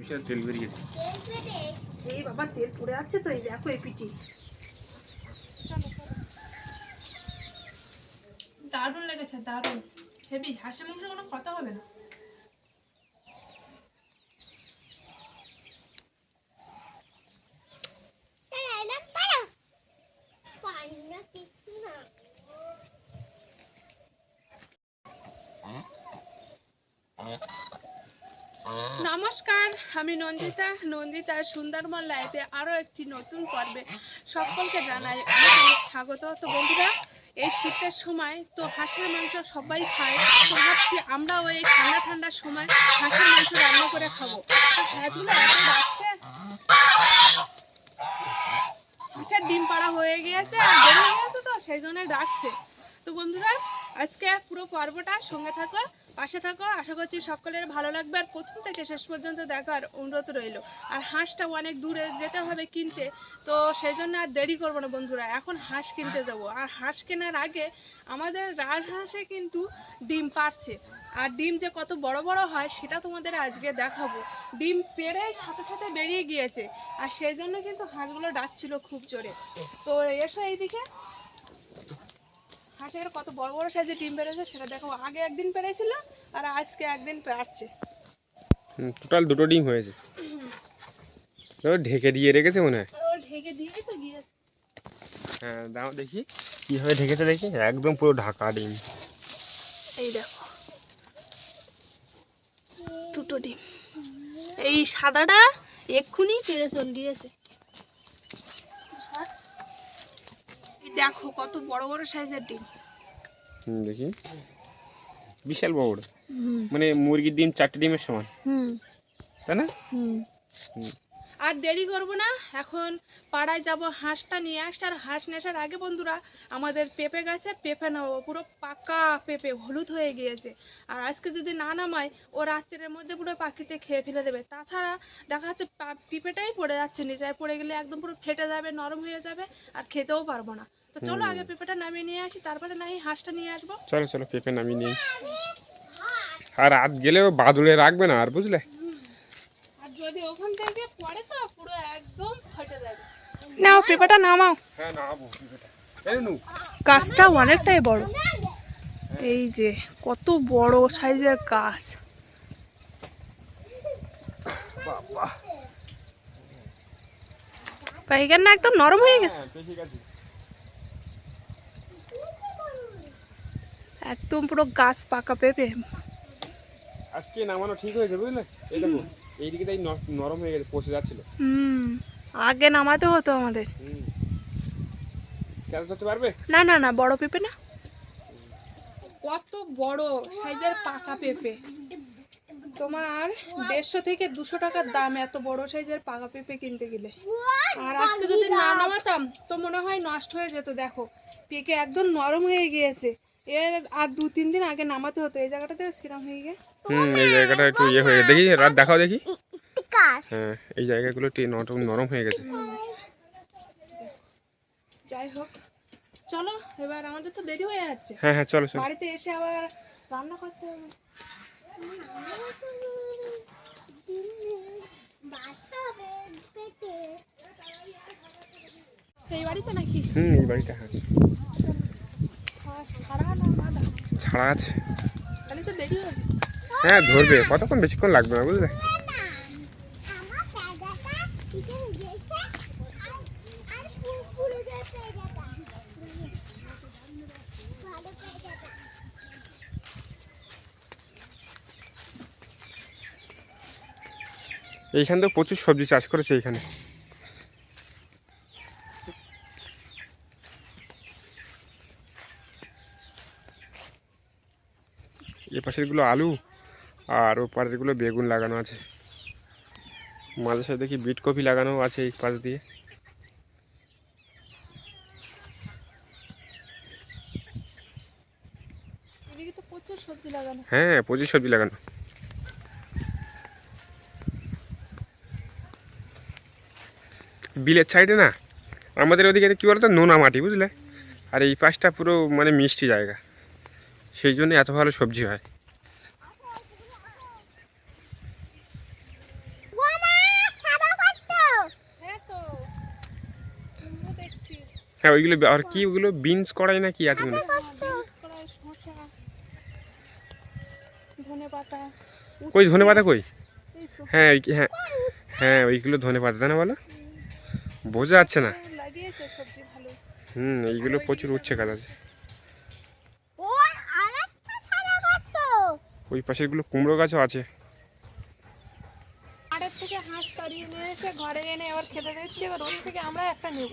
বিশাল তেল বেরিয়েছে এই বাবা তেল পড়ে যাচ্ছে তো এই দেখো এই পিটি দারুণ লেগেছে দারুণ। হেবি হাসি মাংস কোনো কথা হবে না। আমি নন্দিতা নন্দিতা সুন্দরবন লাইফে আরও একটি নতুন পর্বে সকলকে জানাই অনেক স্বাগত। তো বন্ধুরা, এই শীতের সময় তো হাঁসের মাংস সবাই খায়। তো ভাবছি আমরাও এই ঠান্ডা ঠান্ডার সময় হাঁসের মাংস রান্না করে খাব। হাঁসগুলো হাঁসের ডিম পাড়া হয়ে গিয়েছে আর গেছে তো, সেই জন্য ডাকছে। তো বন্ধুরা, আজকে পুরো পর্বটা সঙ্গে থাকো। পাশে থাকো। আশা করছি সকলের ভালো লাগবে। আর প্রথম থেকে শেষ পর্যন্ত দেখার অনুরোধ রইল। আর হাঁসটা অনেক দূরে যেতে হবে কিনতে। তো সেই জন্য আর দেরি করব না বন্ধুরা। এখন হাঁস কিনতে যাব। আর হাঁস কেনার আগে আমাদের রাজহাঁসে কিন্তু ডিম পারছে। আর ডিম যে কত বড় বড় হয় সেটা তোমাদের আজকে দেখাবো। ডিম পেড়ে সাথে সাথে বেরিয়ে গিয়েছে। আর সেই জন্য কিন্তু হাঁসগুলো ডাকছিল খুব জোরে। তো এসো এইদিকে। হাঁসের কত বড় বড় সাইজে ডিম পেড়েছে সেটা দেখো। আগে একদিন পেড়েছিল আর আজকে একদিন পেড়াচ্ছে। টোটাল দুটো ডিম হয়েছে। ও ঢেকে দিয়ে রেখেছে মনে হয়? ও ঢেকে দিয়েই তো গিয়েছে। হ্যাঁ দাও দেখি কীভাবে ঢেকেছে দেখি? একদম পুরো ঢাকা ডিম। এই দেখো। দুটো ডিম। এই সাদাটা এক্ষুনি পেরে চল গিয়েছে এই দেখো কত বড় বড় সাইজের ডিম। হুম, দেখি। বিশাল বড়। মানে মুরগির ডিম চারটে ডিমের সমান। হুম। তাই না? হুম। আর দেরি করব না এখন পাড়ায় যাব হাঁসটা নিয়ে আসতে আর হাঁস নেশার আগে বন্ধুরা আমাদের পেঁপে গাছে পেঁপে নেব পুরো পাকা পেঁপে হলুদ হয়ে গিয়েছে। আর আজকে যদি না নামায় ও রাত্রের মধ্যে পুরো পাখিতে খেয়ে ফেলে দেবে। তাছাড়া দেখা যাচ্ছে পেঁপেটাই পড়ে যাচ্ছে নিচে। পড়ে গেলে একদম পুরো ফেটে যাবে নরম হয়ে যাবে। আর খেতেও পারব না। তো চলো আগে পেঁপেটা নামিয়ে নিয়ে আসি তারপরে নাই হাঁসটা নিয়ে আসব। চলো চলো পেঁপে নামিয়ে নিই। আর রাত গেলেও বাদুড়ে রাখবে না আর বুঝলে? আর যদি ওখান থেকে পড়ে তো পুরো একদম ফেটে যাবে। নাও পেঁপেটা নামাও। হ্যাঁ নামাবো পেঁপেটা। এই নু গাছটা অনেকটাই বড়। এই যে কত বড় সাইজের বাবা। পাইকার না একদম নরম হয়ে গেছে হ্যাঁ ঠিক আছে একদম পুরো গাছ পাকা পেঁপে। আজকে নামানো ঠিক হয়েছে বুঝলে? এই দেখো এইদিকে তাই নরম হয়ে গেছে পচে যাচ্ছিল। হুম আগে নামাতে হতো আমাদের। হুম। ক্যাচ পারবে? না না না বড় পেঁপে না। কত বড় সাইজের পাকা পেঁপে। তোমার দেড়শো থেকে দুশো টাকার দাম এত বড় সাইজের পাকা পেঁপে কিনতে গেলে। আর আজকে যদি না নামাতাম তো মনে হয় নষ্ট হয়ে যেত দেখো। পেকে একদম নরম হয়ে গিয়েছে। এর আর দু তিন দিন আগে নামাতে হতো এই জায়গাটাতে কিরম হয়ে গিয়ে। হুম এই জায়গাটা একটু ইয়ে হয়ে গেছে। দেখি রাত দেখাও দেখি। হ্যাঁ এই জায়গাগুলো নরম নরম হয়ে গেছে। যাই হোক চলো এবার আমাদের তো দেরি হয়ে যাচ্ছে। হ্যাঁ হ্যাঁ চলো চলো। বাড়িতে এসে আবার রান্না করতে হবে। এই বাড়িতে নাকি? হুম এই বাড়িটা হ্যাঁ ছাড়া আছে? হ্যাঁ ধরবে। কতক্ষণ বেশিক্ষণ লাগবে না বুঝলে? এইখানে তো প্রচুর সবজি চাষ করেছে এইখানে। পাশেরগুলো আলু আর ও পাশেরগুলো বেগুন লাগানো আছে। মাঝে সাথে দেখি বিট কপি লাগানো আছে এই পাশ দিয়ে। হ্যাঁ প্রচুর সবজি লাগানো। বিলের সাইডে না আমাদের ওদিকে কি বলতো নোনা মাটি বুঝলে? আর এই পাশটা পুরো মানে মিষ্টি জায়গা। সেই জন্য এত ভালো সবজি হয়। হ্যাঁ ওইগুলো আর কি ওগুলো? বিনস কড়াই না কি আছে মানে কই ধনে পাতা কই? হ্যাঁ হ্যাঁ হ্যাঁ ওইগুলো ধনে পাতা তাই না বলো? বোঝা যাচ্ছে না। হ্যাঁ, হুম এইগুলো প্রচুর উচ্ছে গাছ আছে। ওই ওই পাশেরগুলো কুমড়ো গাছও আছে। থেকে হাঁস তাড়িয়ে নিয়ে এসে ঘরে এনে খেতে দিচ্ছি এবার ওর থেকে আমরা একটা নেব।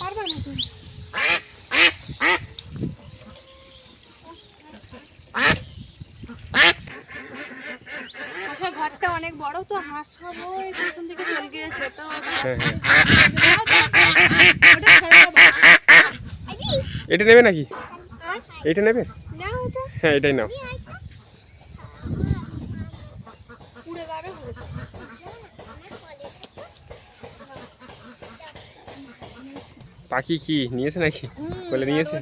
পারবে না তুমি আচ্ছা ঘরটা অনেক বড় তো হাঁস খাব এই পেছন দিকে চলে গিয়েছে তো হ্যাঁ হ্যাঁ ওটা ছেড়ে দেবো। এটা নেবে নাকি? এটা নেবে? হ্যাঁ এটাই নাও। পাখি কি নিয়েছে নাকি? বলে নিয়েছে।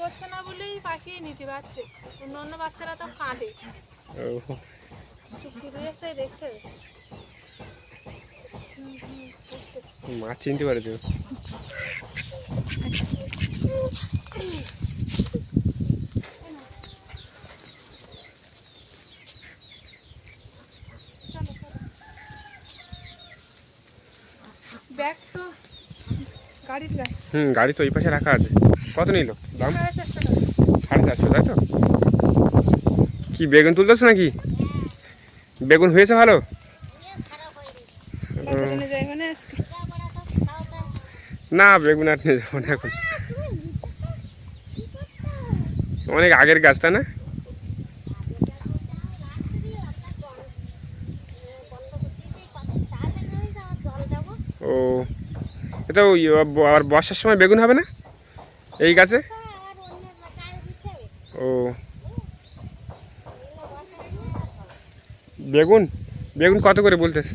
করছে না বলেই পাখি নিতে পারছে অন্য অন্য বাচ্চারা তো কাঁদে ও চুপ দেখতে হবে। হুম, হুম, বুঝতে মাছ চিনতে পারে তো চলো চলো ব্যাগ তো গাড়ির গায়ে হুম গাড়ি তো ওই পাশে রাখা আছে। কত নিল? দাম? সাড়ে চারশো সাড়ে চারশো তাই তো? কি বেগুন তুলতেছ নাকি? বেগুন হয়েছে ভালো বাজারে নিয়ে যাই মানে আজকে না, বেগুন আর নিয়ে যাব না এখন। অনেক আগের গাছটা না? ও, এটা আবার বর্ষার সময় বেগুন হবে না? এই গাছে? ও। বেগুন? বেগুন কত করে বলতেছে?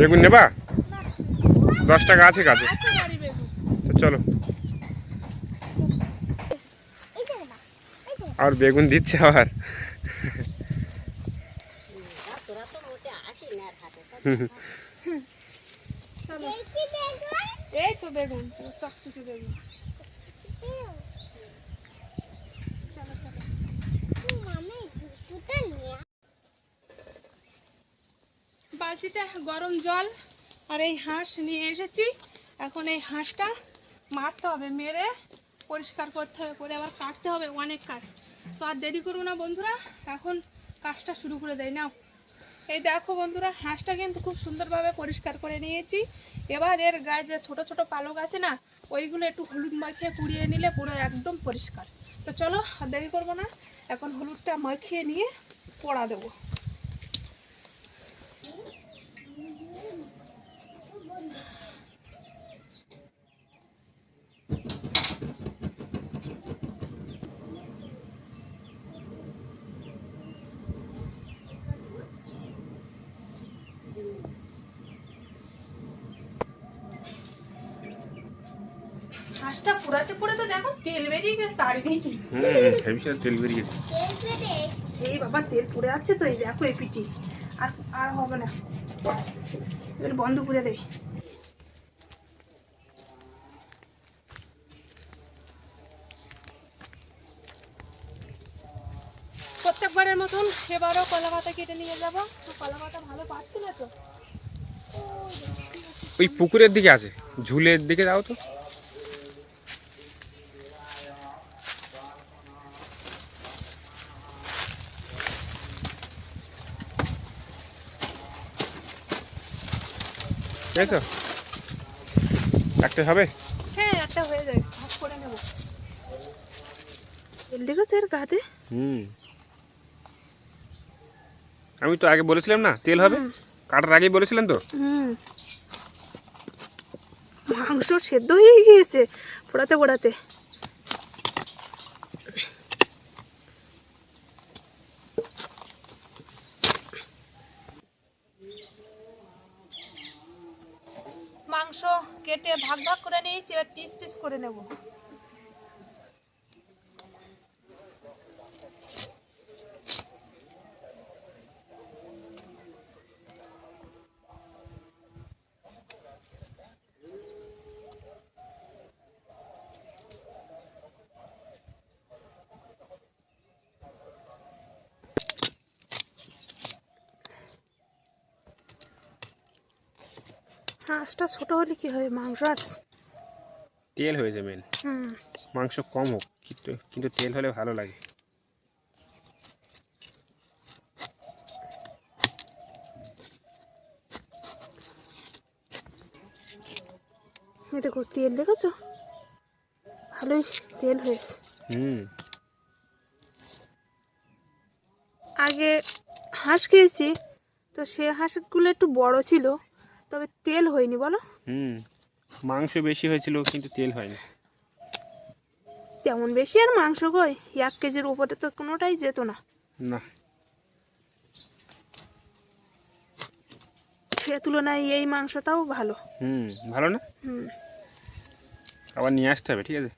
বেগুন নেবা? দশ টাকা আছে তো চলো। আর বেগুন দিচ্ছে আবার। এই তো বেগুন, চকচকে বেগুন। বালতিতে গরম জল আর এই হাঁস নিয়ে এসেছি। এখন এই হাঁসটা মারতে হবে, মেরে পরিষ্কার করতে হবে, করে আবার কাটতে হবে অনেক কাজ। তো আর দেরি করব না বন্ধুরা, এখন কাজটা শুরু করে দেয় নাও। এই দেখো বন্ধুরা, হাঁসটা কিন্তু খুব সুন্দরভাবে পরিষ্কার করে নিয়েছি। এবার এর গায়ে যে ছোটো ছোটো পালক আছে না, ওইগুলো একটু হলুদ মাখিয়ে পুড়িয়ে নিলে পুরো একদম পরিষ্কার। তো চলো আর দেরি করব না, এখন হলুদটা মাখিয়ে নিয়ে পোড়া দেবো। হাঁসটা পুরাতে পুরাতে দেখো তেল বেরিয়ে গেছে চারিদিকে হুম হেভি সাথে তেল বেরিয়েছে এই বাবা তেল পড়ে যাচ্ছে তো এই দেখো এই পিটি আর আর হবে না। এবার বন্ধ করে দেয় প্রত্যেকবারের মতন এবারও কলা পাতা কেটে নিয়ে যাব। কলা পাতা ভালো পাচ্ছি না তো? ওই পুকুরের দিকে আছে ঝুলের দিকে যাও তো। পেয়েছ একটা হবে? হ্যাঁ একটা হয়ে ভাগ করে নেব। গাতে হুম। আমি তো আগে বলেছিলাম না তেল হবে? কাটার আগেই বলেছিলেন তো? হুম। মাংস সেদ্ধ হয়ে গিয়েছে পোড়াতে পোড়াতে মাংস কেটে ভাগ ভাগ করে নিয়েছি এবার পিস পিস করে নেব। হাঁসটা ছোটো হলে কী হবে? মাংস হাঁস তেল হয়েছে মেন হুম। মাংস কম হোক কিন্তু কিন্তু তেল হলে ভালো লাগে। দেখো তেল দেখেছ? ভালোই তেল হয়েছে। হুম। আগে হাঁস খেয়েছি তো সে হাঁসগুলো একটু বড় ছিল তবে তেল হয়নি বলো? হুম। মাংস বেশি হয়েছিল কিন্তু তেল হয়নি। তেমন বেশি আর মাংস কই এক কেজির উপরে তো কোনোটাই যেত না। না। সে তুলনায় এই মাংসটাও ভালো। হুম ভালো না? হুম। আবার নিয়ে আসতে হবে ঠিক আছে?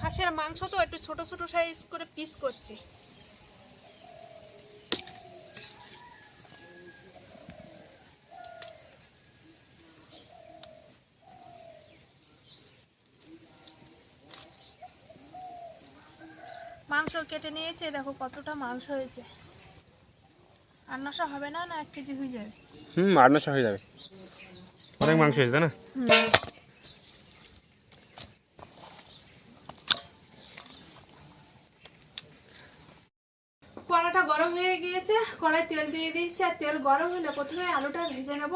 হাঁসের মাংস তো একটু ছোট ছোট সাইজ করে পিস করছি মাংস কেটে নিয়েছে দেখো কতটা মাংস হয়েছে। আর নশা হবে না না এক কেজি হয়ে যাবে? হুম নশো হয়ে যাবে। অনেক মাংস হয়েছে তাই না? কড়াটা গরম হয়ে গিয়েছে কড়াই তেল দিয়ে দিয়েছি আর তেল গরম হলে প্রথমে আলুটা ভেজে নেব।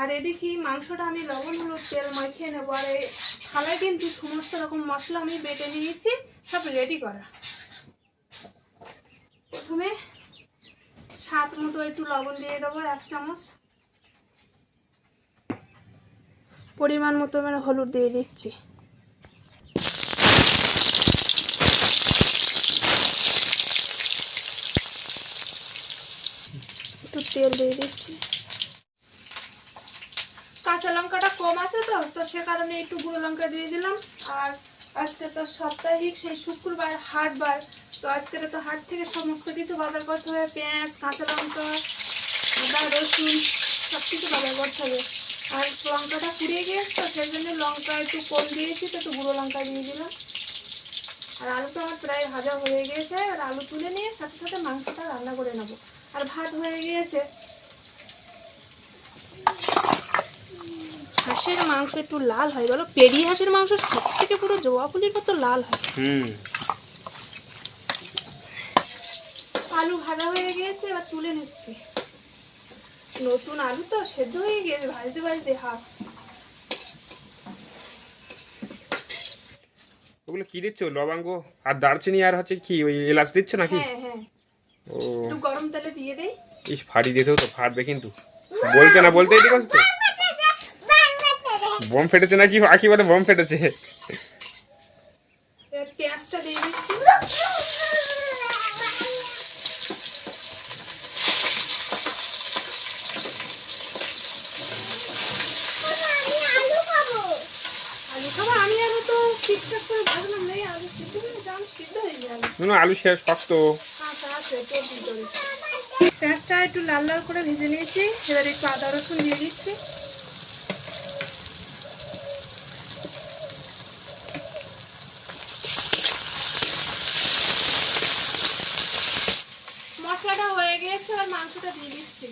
আর এদিকে মাংসটা আমি লবণ হলুদ তেল মাখিয়ে নেব। আর এই থালায় কিন্তু সমস্ত রকম মশলা আমি বেটে নিয়েছি সব রেডি করা। প্রথমে স্বাদ মতো একটু লবণ দিয়ে দেবো, এক চামচ। পরিমাণ মতো মানে হলুদ দিয়ে দিচ্ছি। একটু তেল দিয়ে দিচ্ছি। কাঁচা লঙ্কাটা কম আছে তো তো সে কারণে একটু গুঁড়ো লঙ্কা দিয়ে দিলাম। আর আজকে তো সাপ্তাহিক, সেই শুক্রবার, হাটবার। তো আজকে তো হাট থেকে সমস্ত কিছু বাজার করতে হবে পেঁয়াজ, কাঁচা লঙ্কা, আদা, রসুন সব কিছু বাজার করতে হবে আর লঙ্কাটা পুড়িয়ে গিয়েছে তো সেই জন্য লঙ্কা একটু কম দিয়েছি, তো একটু গুঁড়ো লঙ্কা দিয়ে দিলাম। আর আলু তো আমার প্রায় ভাজা হয়ে গিয়েছে, আর আলু তুলে নিয়ে সাথে সাথে মাংসটা রান্না করে নেব। আর ভাত হয়ে গিয়েছে। হাঁসের মাংস একটু লাল হয় বলো? পেরি হাঁসের মাংস সব থেকে পুরো জবা ফুলির মতো লাল হয়। হুম। আলু ভাজা হয়ে গিয়েছে এবার তুলে নিচ্ছি। নতুন আলু তো সেদ্ধ হয়ে গিয়েছে ভাজতে ভাজতে হাফ ওগুলো কি দিচ্ছ? লবঙ্গ আর দারচিনি আর হচ্ছে কি ওই এলাচ দিচ্ছ নাকি? হ্যাঁ হ্যাঁ। ও। একটু গরম তেলে দিয়ে দেই। ইস ফাড়ি দিতেও তো ফাটবে কিন্তু। বলতে না বলতেই ঠিক আছে তো। বম ফেটেছে নাকি? আঁকি বলে বম ফেটেছে। পেঁয়াজটা দিয়ে দিচ্ছি। আলু শেষ শক্ত। আচ্ছা আছে পেঁয়াজটা একটু লাল লাল করে ভেজে নিয়েছি। এবার একটু আদা রসুন দিয়ে দিচ্ছি। হয়ে আর মাংসটা দিয়ে দিচ্ছি।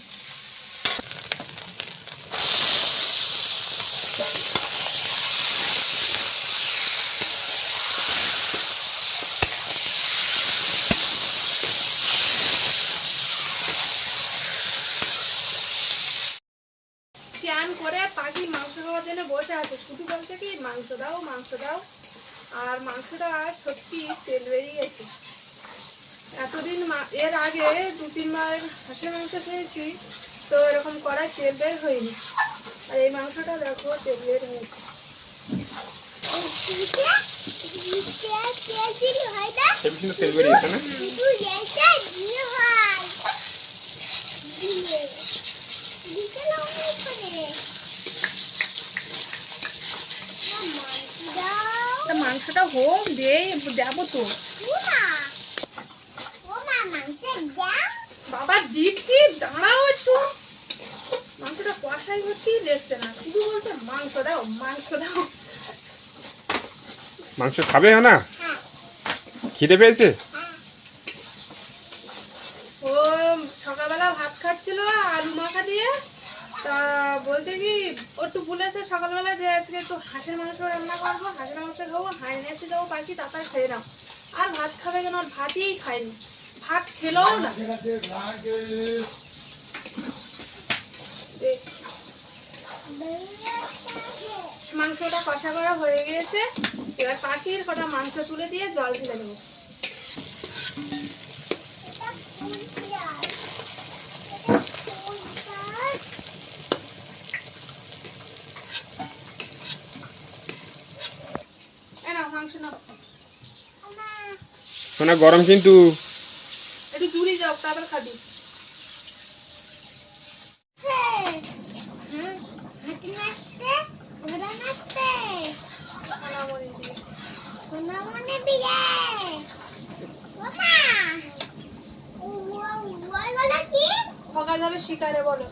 চান করে পাখি মাংস খাওয়ার জন্য বসে আছে। শুধু বলছে কি, মাংস দাও মাংস দাও। আর মাংসটা সত্যি তেল বেরিয়ে গেছে। এতদিন এর আগে দু তিনবার হাঁসের মাংস খেয়েছি তো এরকম করায় তেল বের হয়নি। আর এই মাংসটা দেখো তেল বের হয়েছে। মাংসটা হোক দিয়ে দেবো তো বাবা দিচ্ছি দাঁড়াও একটু। মাংসটা কষাই হচ্ছেই দেখছে না। শুধু বলছে মাংস দাও মাংস দাও। মাংস খাবে না খিদে পেয়েছে? ও সকালবেলা ভাত খাচ্ছিল আলু মাখা দিয়ে। তা বলছে কি ও একটু বলেছে সকালবেলা যে আজকে একটু হাঁসের মাংস রান্না করব হাঁসের মাংস খাব হাঁড়ি নিয়ে যাব পাখি তাড়াতাড়ি খেয়ে নাও। আর ভাত খাবে কেন? ভাতই খায়নি ভাত খেলেও না। মাংসটা কষা করা হয়ে গিয়েছে। এবার পাখির কটা মাংস তুলে দিয়ে জল ঢেলে দেবো সোনা গরম কিন্তু। একটু জুড়ি যাও তারপর খাবি। যাবে শিকারে বলো।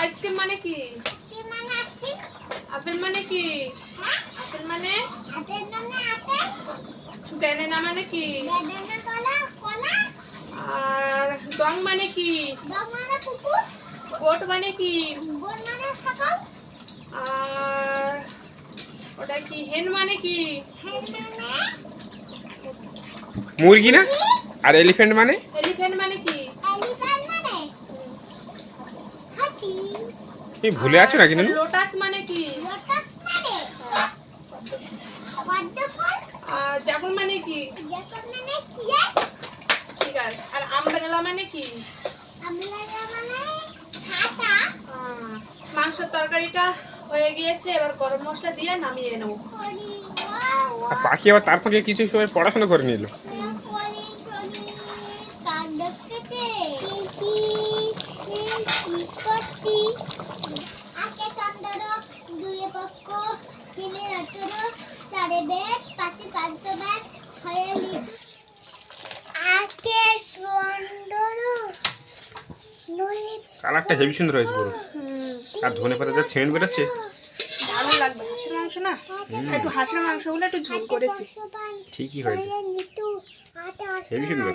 আইসক্রিম মানে কি? আপেল মানে কি? আপেল মানে? ব্যানানা মানে কি? আর ডং মানে কি? গোট মানে কি? আর ওটা কি হেন মানে কি? মুরগি না? আর এলিফ্যান্ট মানে? এলিফ্যান্ট মানে কি? তুমি ভুলে আছো নাকি নানু? লোটাস মানে কি? আর জাগুন মানে কি? ঠিক আছে। আর আমব্রেলা মানে কি? আহ, মাংসের তরকারিটা হয়ে গিয়েছে এবার গরম মশলা দিয়ে নামিয়ে নেব। পাখি আবার তার ফাঁকে কিছু সময় পড়াশোনা করে নিল। কালারটা হেভি সুন্দর হয়েছে পুরো। আর ধনে পাতা যা ছেঁড় বেরোচ্ছে। দারুণ লাগবে হাঁসের মাংস না? একটু হাঁসের মাংসগুলো একটু ঝোল করেছি। ঠিকই হয়েছে। হেভি সুন্দর।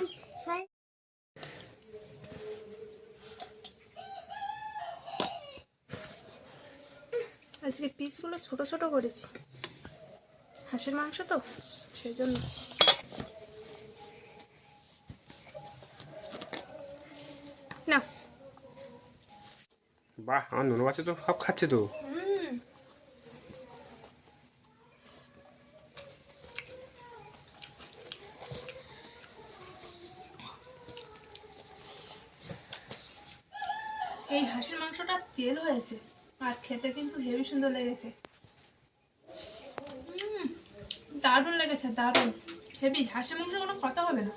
আজকে পিসগুলো ছোট ছোট করেছি। হাঁসের মাংস তো সেই জন্য বাহ আমার নুনো বাচ্চা তো সব খাচ্ছে তো। এই হাঁসের মাংসটা তেল হয়েছে আর খেতে কিন্তু হেভি সুন্দর লেগেছে। দারুণ লেগেছে দারুণ। হেভি হাঁসের মাংস কোনো কথা হবে না।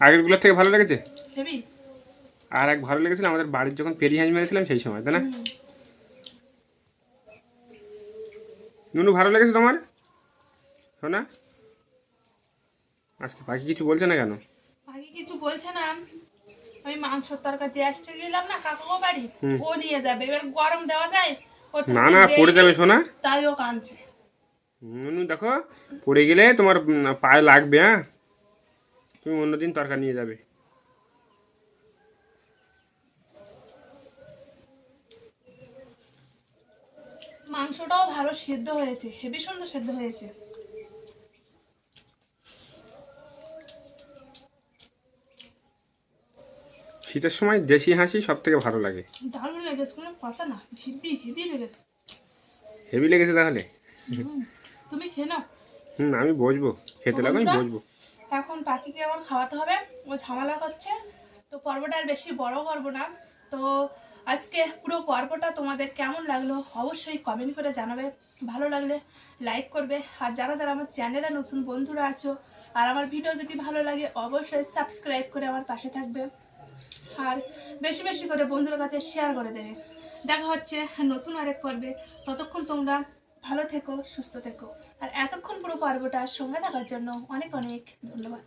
আগেরগুলোর থেকে ভালো লেগেছে? হেভি। আর এক ভালো লেগেছিল আমাদের বাড়ির যখন পেরি হাঁস মেরেছিলাম সেই সময় তাই না? নুনু ভালো লেগেছে তোমার? শোনা আজকে পাখি কিছু বলছে না কেন? বাকি কিছু বলছে না। আমি মাংসের তরকারি দিয়ে আসতে গেলাম না কাকুও বাড়ি ও নিয়ে যাবে। এবার গরম দেওয়া যায় না না পড়ে যাবে শোনা তাই ও কাঁদছে। নুনু দেখো পড়ে গেলে তোমার পায়ে লাগবে হ্যাঁ? তুমি অন্যদিন তরকারি নিয়ে যাবে। মাংসটাও ভালো সেদ্ধ হয়েছে হেভি সুন্দর সেদ্ধ হয়েছে। শীতের সময় দেশি হাসি সব থেকে ভালো লাগে। দারুণ লেগেছে কোনো কথা না হেভি হেভি লেগেছে। হেভি লেগেছে তাহলে? তুমি খেয়ে নাও। হুম আমি বসবো খেতে লাগো আমি বসবো। এখন পাখিকে আমার খাওয়াতে হবে ও ঝামেলা করছে তো পর্বটা আর বেশি বড় করব না তো আজকে পুরো পর্বটা তোমাদের কেমন লাগল অবশ্যই কমেন্ট করে জানাবে। ভালো লাগলে লাইক করবে। আর যারা যারা আমার চ্যানেলে নতুন বন্ধুরা আছো, আর আমার ভিডিও যদি ভালো লাগে, অবশ্যই সাবস্ক্রাইব করে আমার পাশে থাকবে। আর বেশি বেশি করে বন্ধুদের কাছে শেয়ার করে দেবে। দেখা হচ্ছে নতুন আরেক পর্বে। ততক্ষণ তোমরা ভালো থেকো, সুস্থ থেকো। আর এতক্ষণ পুরো পর্বটা সঙ্গে থাকার জন্য অনেক অনেক ধন্যবাদ।